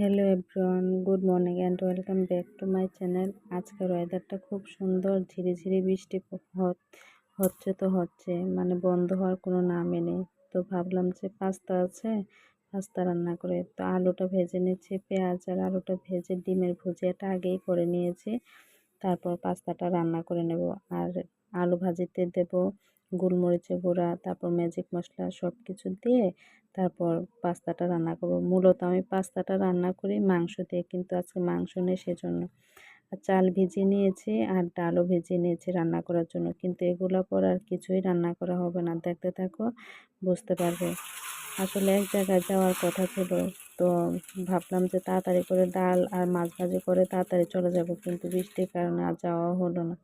Hello everyone good morning and welcome back to my channel আজকের ওয়েদারটা খুব সুন্দর, ঝিরিঝিরি বৃষ্টি হ- হচ্ছে তো হচ্ছে মানে বন্ধ হওয়ার কোনো নামই নেই। তো ভাবলাম যে পাস্তা আছে, পাস্তা রান্না করে, তো আলুটা ভেজে নিচ্ছি, পেঁয়াজ আর আলুটা ভেজে ডিমের ভুজিয়াটা আগেই করে নিয়েছি, তারপর পাস্তাটা রান্না করে নেব। আর আলু ভাজিতে দেব, গোলমরিচের গুঁড়া, তারপর ম্যাজিক মশলা সব কিছু দিয়ে তারপর পাস্তাটা রান্না করব। মূলত আমি পাস্তাটা রান্না করি, মাংস দিয়ে কিন্তু আজকে মাংস নেই সেজন্য। আর চাল ভিজিয়ে নিয়েছি আর ডালও ভিজিয়ে নিয়েছি রান্না করার জন্য। কিন্তু এগুলো পর আর কিছুই রান্না করা হবে না। দেখতে থাকো, বুঝতে পারবে। আসলে এক জায়গায় যাওয়ার কথা ছিল, তো ভাবলাম যে তাড়াতাড়ি করে ডাল আর মাছ ভাজি করে তাড়াতাড়ি চলে যাব। কিন্তু বৃষ্টির কারণে আর যাওয়া হলো না।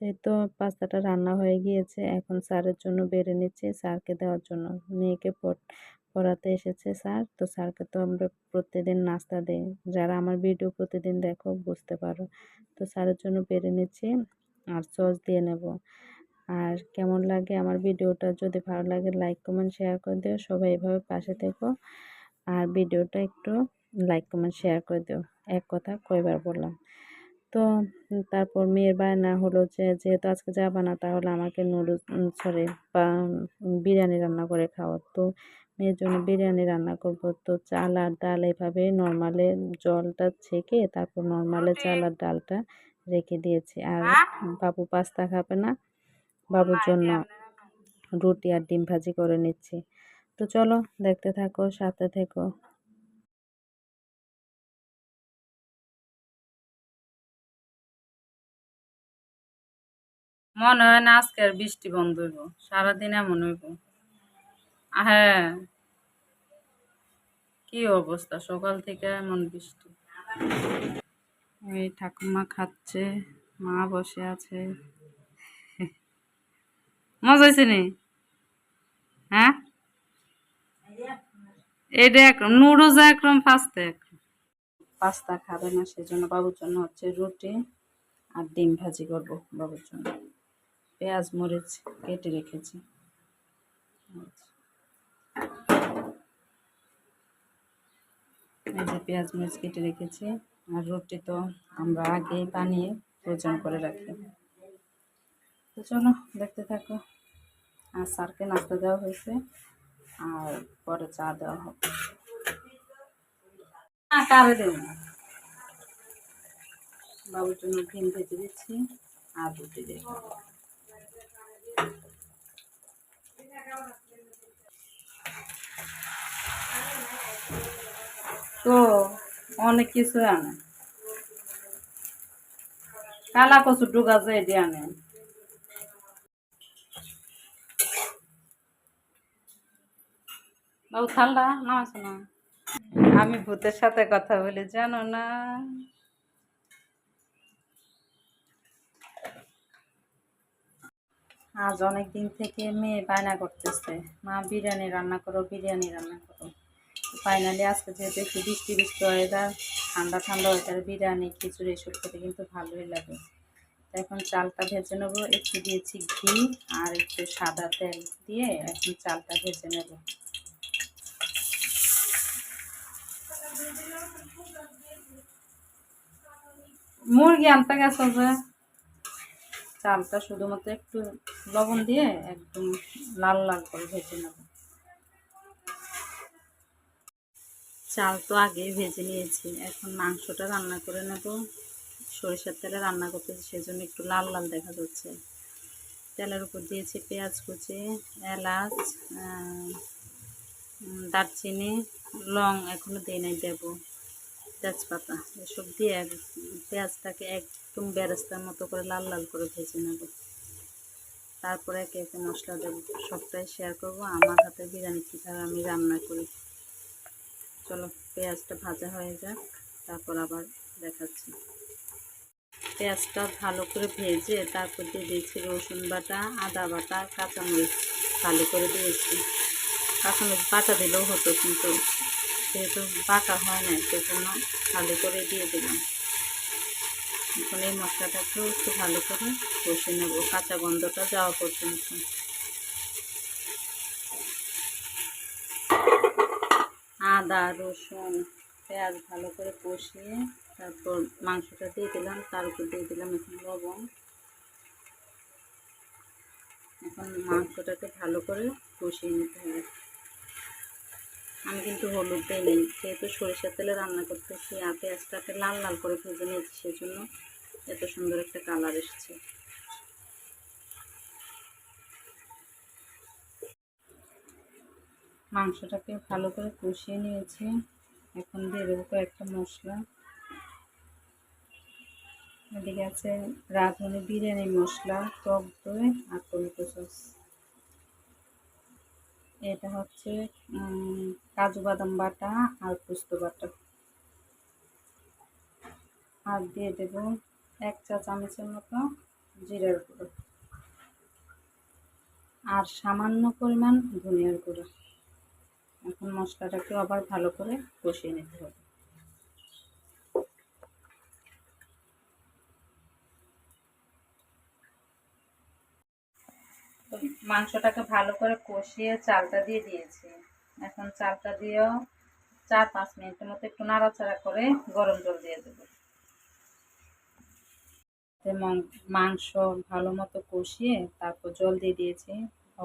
এই তো পাস্তাটা রান্না হয়ে গিয়েছে। এখন স্যারের জন্য বেড়ে নিচ্ছি স্যারকে দেওয়ার জন্য। মেয়েকে পড়াতে এসেছে স্যার। তো স্যারকে তো আমরা প্রতিদিন নাস্তা দিই। যারা আমার ভিডিও প্রতিদিন দেখো বুঝতে পারো। তো স্যারের জন্য বেড়ে নিচ্ছি আর সস দিয়ে নেব। আর কেমন লাগে আমার ভিডিওটা? যদি ভালো লাগে লাইক, কমেন্ট, শেয়ার করে দিও। সবাই এভাবে পাশে থেকো। আর ভিডিওটা একটু লাইক, কমেন্ট, শেয়ার করে দিও। এক কথা কয়বার বললাম। তো তারপর মেয়ের বায়না হলো যে যেহেতু আজকে যাবা না তাহলে আমাকে নুডলস সরি বা বিরিয়ানি রান্না করে খাওয়া। তো মেয়ের জন্য বিরিয়ানি রান্না করব। তো চাল আর ডাল এভাবে নর্মালে জলটা ছেঁকে তারপর নর্মালে চাল আর ডালটা রেখে দিয়েছি। আর বাবু পাস্তা খাবে না। বাবুর জন্য রুটি আর ডিম ভাজি করে নিচ্ছি। তো চলো দেখতে থাকো সাথে থেকো। মনে হয় না আজকে আর বৃষ্টি বন্ধ হইব। সারাদিন এমন হইব। হ্যাঁ। কি অবস্থা? সকাল থেকে এমন বৃষ্টি। এই ঠাকুমা খাচ্ছে, মা বসে আছে। মজা হয়েছে নি? হ্যাঁ? এটা একরম নুডলস একরম ফাস্তে পাস্তা খাবে না, সেজন্য বাবুর জন্য হচ্ছে রুটি আর ডিম ভাজি করব বাবুর জন্য। পেঁয়াজ, মরিচ কেটে রেখেছি। এই যে পেঁয়াজ, মরিচ কেটে রেখেছি। আর রুটি তো আমরা আগেই বানিয়ে প্রয়োজন করে রাখি। তো চলো, দেখতে থাকো। আর স্যারকে নাস্তা দেওয়া হয়েছে, আর পরে চা দেওয়া হবে। বাবুর জন্য ডিম ভেজে দিচ্ছি, আর রুটি দিয়ে খাব। তো অনেক কিছু আনে। কালা কচু ডুগা যে এটি আনে। বাবু ঠান্ডা না আছে না আমি ভূতের সাথে কথা বলি, জানো না? আজ অনেক দিন থেকে মেয়ে বায়না করতেছে। মা বিরিয়ানি রান্না করো, বিরিয়ানি রান্না করো। ফাইনালি আজকে যেহেতু একটু বৃষ্টি বৃষ্টি ওয়েদার ঠান্ডা ঠান্ডা ওয়েদার বিরিয়ানি, খিচুড়ি, এসব খেতে কিন্তু ভালোই লাগে। এখন চালটা ভেজে নেব, একটু দিয়েছি ঘি আর একটু সাদা তেল দিয়ে এখন চালটা ভেজে নেব। মুরগি আনতে গেছে যে? চালটা শুধুমাত্র একটু লবণ দিয়ে একদম লাল লাল করে ভেজে নেব। চাল তো আগে ভেজে নিয়েছি। এখন মাংসটা রান্না করে নেব। সরিষার তেলে রান্না করতেছি, সেজন্য একটু লাল লাল দেখা যাচ্ছে। তেলের উপর দিয়েছি পেঁয়াজ কুচি, এলাচ দারচিনি, লং এখনও দিয়ে নাই দেবো। তেজপাতা, এসব দিয়ে পেঁয়াজটাকে একদম বেরেস্তার মতো করে লাল লাল করে ভেজে নেব। তারপরে একে একে মশলা দেবো। সবটাই শেয়ার করব। আমার হাতে বিরিয়ানি কীভাবে আমি রান্না করি। চলো, পেঁয়াজটা ভাজা হয়ে যাক, তারপর আবার দেখাচ্ছি। পেঁয়াজটা ভালো করে ভেজে তারপর দিয়ে দিয়েছি রসুন বাটা, আদা বাটা, কাঁচামরিচ ভালো করে দিয়েছি। কাঁচামরিচ বাটা দিলেও হতো, কিন্তু যেহেতু বাটা হয় না সেজন্য ভালো করে দিয়ে দিলাম। এখন এই মশলাটাকেও একটু ভালো করে কষে নেব, কাঁচা গন্ধটা যাওয়া পর্যন্ত। আদা, রসুন, পেঁয়াজ ভালো করে কষিয়ে তারপর মাংসটা দিয়ে দিলাম, তার উপর দিয়ে দিলাম এখন লবণ। এখন মাংসটাকে ভালো করে কষিয়ে নিতে হবে। আমি কিন্তু হলুদ দিই নেই, যেহেতু সরিষার তেলে রান্না করতেছি, আর পেঁয়াজটাকে লাল লাল করে ভেজে নিয়েছি, সেজন্য এত সুন্দর একটা কালার এসেছে। মাংসটাকে ভালো করে কষিয়ে নিয়েছি। এখন দিয়ে দেবো কয়েকটা মশলা। এদিকে আছে রাঁধুনি বিরিয়ানি মশলা, টক দই আর টমেটো সস। এটা হচ্ছে কাজু বাদাম বাটা আর পোস্ত বাটা। আর দিয়ে দেব এক চা চামচের মতো জিরার গুঁড়ো। আর সামান্য পরিমাণ ধনিয়ার গুঁড়ো। এখন মশলাটাকে আবার ভালো করে কষিয়ে নিতে হবে। মাংসটাকে ভালো করে কষিয়ে চালটা দিয়ে দিয়েছি। এখন চালটা দিয়েও চার পাঁচ মিনিটের মতো একটু নাড়াচাড়া করে গরম জল দিয়ে দেবো। মাংস ভালো মতো কষিয়ে তারপর জল দিয়ে দিয়েছি।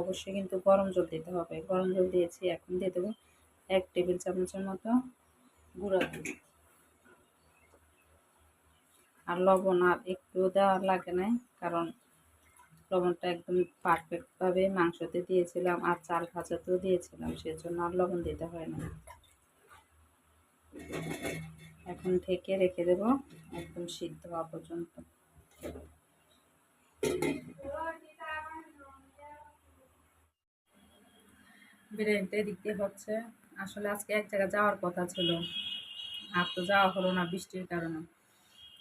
অবশ্যই কিন্তু গরম জল দিতে হবে। গরম জল দিয়েছি, এখন দিয়ে দেবো এক টেবিল চামচের মতো গুঁড়া দুধ। আর লবণ আর একটু দেওয়া লাগে না কারণ লবণটা একদম পারফেক্টভাবে মাংসতে দিয়েছিলাম আর চাল ভাজাতেও দিয়েছিলাম, সেজন্য আর লবণ দিতে হয় না। এখন ঢেকে রেখে দেব, একদম সিদ্ধ হওয়া পর্যন্ত। বিরিয়ানিটা এদিক দিয়ে হচ্ছে। আসলে আজকে এক জায়গায় যাওয়ার কথা ছিল। আর তো যাওয়া হলো না বৃষ্টির কারণে।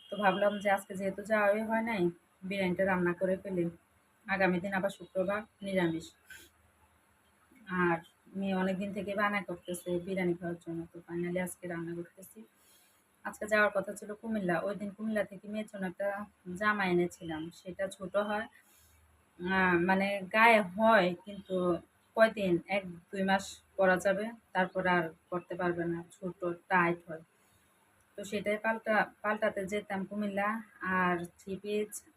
তো ভাবলাম যে আজকে যেহেতু যাওয়াই হয় নাই বিরিয়ানিটা রান্না করে ফেলি। আগামী দিন আবার শুক্রবার নিরামিষ। আর মেয়ে অনেক দিন থেকে বায়না করতেছে বিরিয়ানি খাওয়ার জন্য। তো ফাইনালি আজকে রান্না করতেছি। আজকে যাওয়ার কথা ছিল কুমিল্লা। ওই দিন কুমিল্লা থেকে মেয়ের জন্য একটা জামা এনেছিলাম। সেটা ছোট হয়। মানে গায়ে হয়, কিন্তু কয়দিন? এক, দুই মাস পরা যাবে, তারপর আর করতে পারবে না, ছোট টাইট হয়। তো সেটাই পাল্টা, পাল্টাতে যেতাম কুমিল্লা আর থ্রি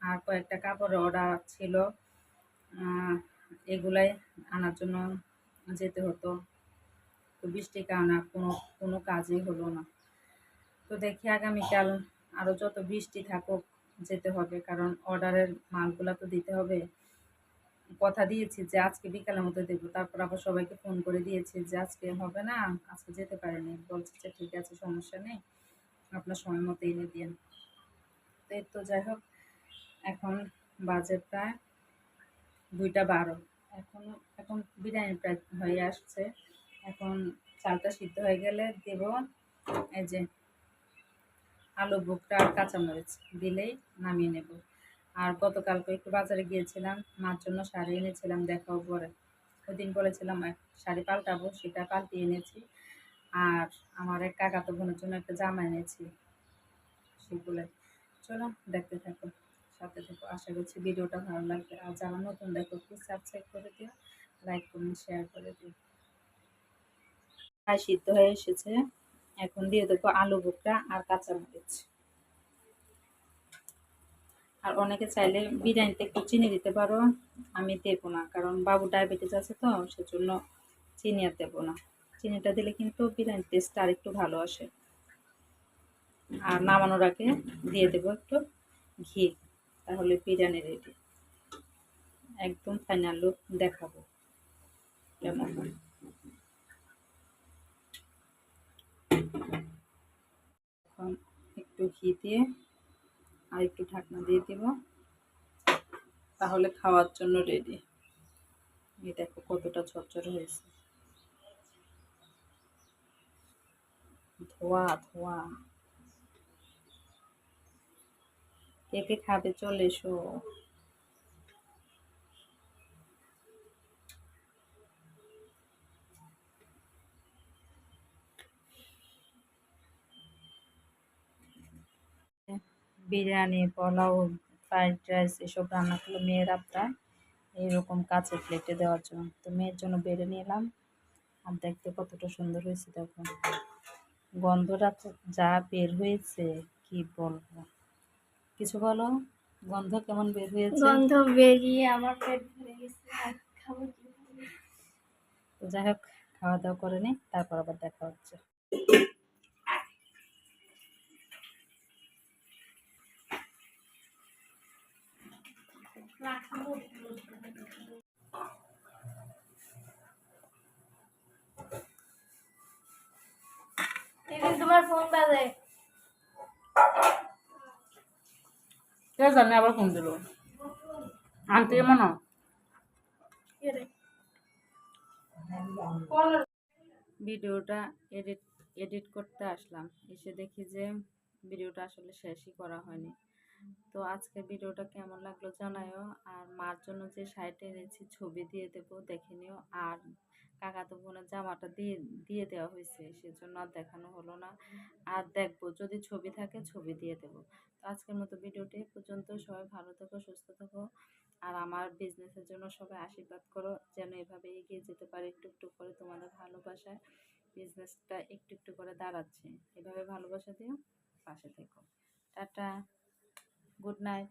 আর কয়েকটা কাপড়ের অর্ডার ছিল এগুলাই আনার জন্য যেতে হতো। তো বৃষ্টির কারণে কোনো কোনো কাজই হলো না। তো দেখি আগামীকাল আরও যত বৃষ্টি থাকুক যেতে হবে, কারণ অর্ডারের মালগুলো তো দিতে হবে। কথা দিয়েছি যে আজকে বিকালের মধ্যে দেবো, তারপর আবার সবাইকে ফোন করে দিয়েছি যে আজকে হবে না, আজকে যেতে পারেনি। বলছে যে ঠিক আছে, সমস্যা নেই, আপনার সময় মতো এনে দিন তো তো যাই হোক, এখন বাজে প্রায় দুইটা বারো। এখন এখন বিরিয়ানি প্রায় হয়ে আসছে। এখন চালটা সিদ্ধ হয়ে গেলে দেব এই যে আলু বুকটা আর কাঁচামরিচ দিলেই নামিয়ে নেব। আর গতকালকে একটু বাজারে গিয়েছিলাম, মার জন্য শাড়ি এনেছিলাম, দেখাও পরে। ওই দিন বলেছিলাম শাড়ি পাল্টাবো, সেটা পাল্টিয়ে এনেছি। আর আমার এক কাকাতো বোনের জন্য একটা জামা এনেছি। সেগুলো চলো, দেখতে থাকো, সাথে থাকো। আশা করছি ভিডিওটা ভালো লাগবে। আর যারা নতুন, দেখো প্লিজ সাবস্ক্রাইব করে দিও লাইক কমেন্ট শেয়ার করে দিও। প্রায় সিদ্ধ হয়ে এসেছে। এখন দিয়ে দেবো আলু বোকরা আর কাঁচা কাঁচামরিচ। আর অনেকে চাইলে বিরিয়ানিতে একটু চিনি দিতে পারো, আমি দেবো না, কারণ বাবু ডায়াবেটিস আছে তো, সেজন্য চিনি আর দেবো না। চিনিটা দিলে কিন্তু বিরিয়ানির টেস্টটা আর একটু ভালো আসে। আর নামানোর আগে দিয়ে দেবো একটু ঘি, তাহলে বিরিয়ানি রেডি একদম ফাইনাল লুক দেখাবো কেমন একটু ঘি দিয়ে আর একটু ঢাকনা দিয়ে দিব। তাহলে খাওয়ার জন্য রেডি এই দেখো কতটা ঝরঝর হয়েছে। ধোয়া ধোয়া। কে কে খাবে চলে এসো। বিরিয়ানি পোলাও ফ্রাইড রাইস এসব রান্না করল মেয়ের আবদার এইরকম কাঁচের প্লেটে দেওয়ার জন্য। তো মেয়ের জন্য বেড়ে নিলাম। আর দেখতে কতটা সুন্দর হয়েছে দেখো। গন্ধটা যা বের হয়েছে কি বলব। কিছু বলো? গন্ধ কেমন বের হয়েছে? গন্ধ বেরিয়ে আমার পেট ভরে গেছে। খাব যাই হোক খাওয়া দাওয়া করে নি তারপর আবার দেখা হচ্ছে। তোমার ফোন বাজে। কে জানে আবার ফোন দিল। আনতে মনে? ভিডিওটা এডিট এডিট করতে আসলাম। এসে দেখি যে ভিডিওটা আসলে শেষই করা হয়নি। তো আজকে ভিডিওটা কেমন লাগল জানায়ও। আর মার জন্য যে শাড়িটা এনেছি ছবি দিয়ে দেবো, দেখে নিও। আর কাকাতো বোনের জামাটা দিয়ে দিয়ে দেওয়া হয়েছে, সেজন্য আর দেখানো হলো না। আর দেখব, যদি ছবি থাকে ছবি দিয়ে দেবো। তো আজকের মতো ভিডিওটি পর্যন্ত। সবাই ভালো থেকো, সুস্থ থেকো। আর আমার বিজনেসের জন্য সবাই আশীর্বাদ করো, যেন এভাবে এগিয়ে যেতে পারে একটু একটু করে তোমাদের ভালোবাসায়। বিজনেসটা একটু একটু করে দাঁড়াচ্ছে। এভাবে ভালোবাসা দিও, পাশে থেকো। টাটা। Good night